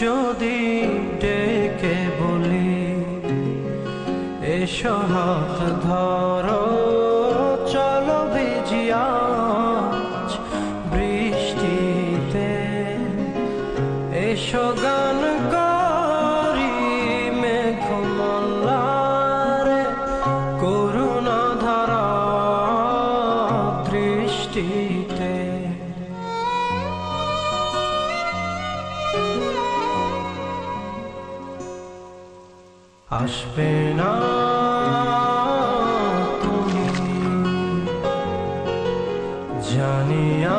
যদি ডেকে বলি এস হাত ধর চলো ভিজিয়া বৃষ্টিতে। এসো গান করি আসবে না তুমি। জানিয়া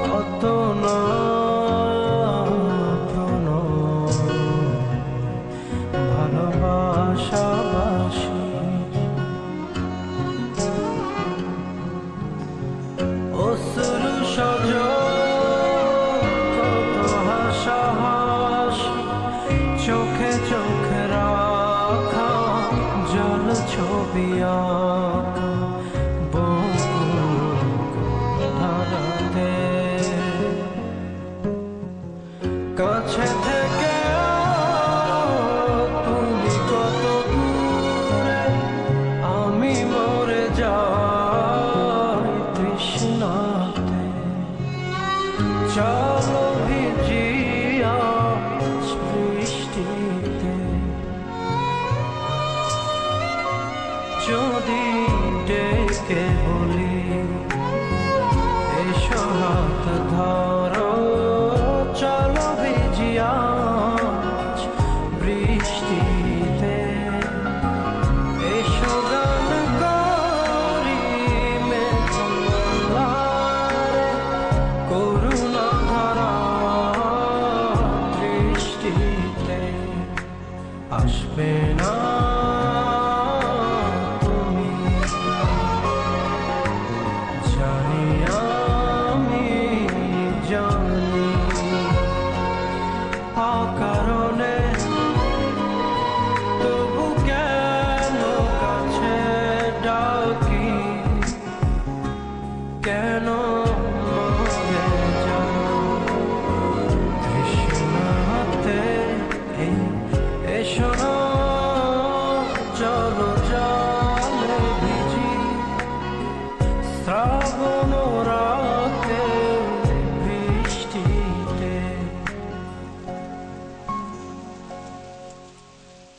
কত না ভালোবাসাবাসি অসুর সজল চোখে চোখ রাখা জল ছবি only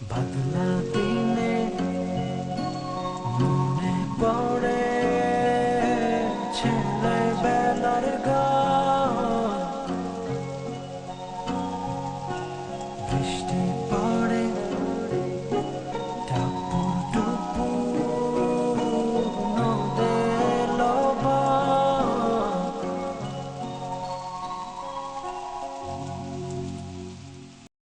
बदला